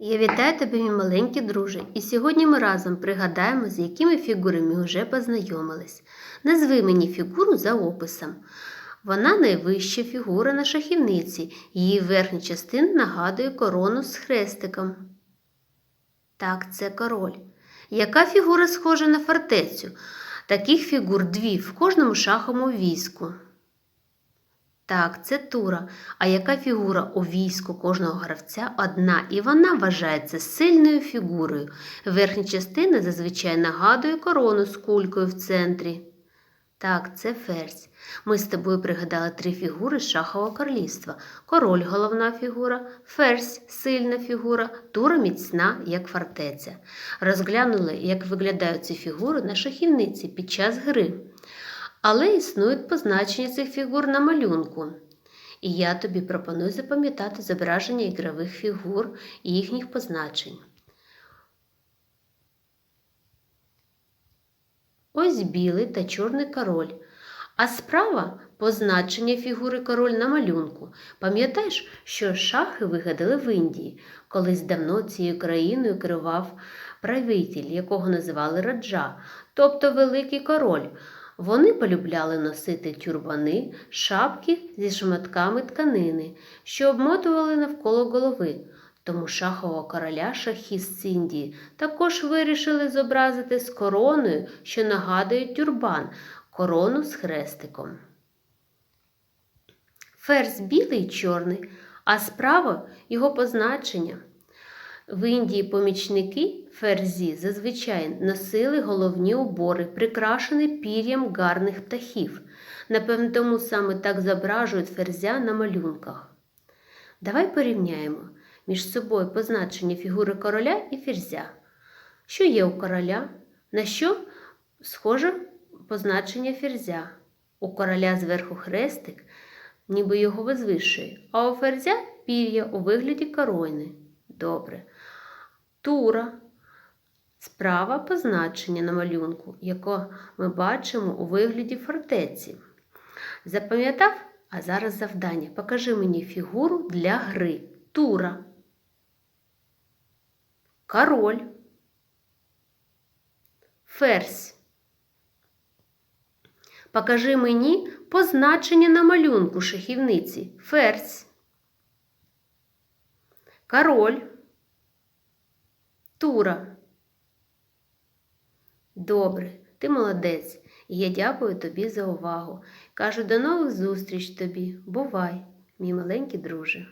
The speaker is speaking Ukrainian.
Я вітаю тебе, мій маленький друже, і сьогодні ми разом пригадаємо, з якими фігурами ми вже познайомились. Назви мені фігуру за описом. Вона найвища фігура на шахівниці, її верхня частина нагадує корону з хрестиком. Так, це король. Яка фігура схожа на фортецю? Таких фігур дві в кожному шаховому війську. Так, це тура. А яка фігура у війську кожного гравця одна, і вона вважається сильною фігурою. Верхня частина зазвичай нагадує корону з кулькою в центрі. Так, це ферзь. Ми з тобою пригадали три фігури шахового королівства. Король головна фігура, ферзь сильна фігура, тура міцна, як фортеця. Розглянули, як виглядають ці фігури на шахівниці під час гри. Але існують позначення цих фігур на малюнку. І я тобі пропоную запам'ятати зображення ігрових фігур і їхніх позначень. Ось білий та чорний король. А справа позначення фігури король на малюнку. Пам'ятаєш, що шахи вигадали в Індії. Колись давно цією країною керував правитель, якого називали раджа, тобто великий король. Вони полюбляли носити тюрбани, шапки зі шматками тканини, що обмотували навколо голови. Тому шахового короля шахіст Індії також вирішили зобразити з короною, що нагадує тюрбан, корону з хрестиком. Ферзь білий чорний, а справа його позначення. В Індії помічники ферзі зазвичай носили головні убори, прикрашені пір'ям гарних птахів. Напевно, тому саме так зображують ферзя на малюнках. Давай порівняємо між собою позначення фігури короля і ферзя. Що є у короля? На що схоже позначення ферзя? У короля зверху хрестик, ніби його возвишує, а у ферзя пір'я у вигляді корони. Добре. Тура. Справа позначення на малюнку, яке ми бачимо у вигляді фортеці. Запам'ятав? А зараз завдання. Покажи мені фігуру для гри. Тура. Король. Ферзь. Покажи мені позначення на малюнку шахівниці. Ферзь. Король. Тура. Добре, ти молодець, і я дякую тобі за увагу. Кажу до нових зустріч тобі. Бувай, мій маленький друже.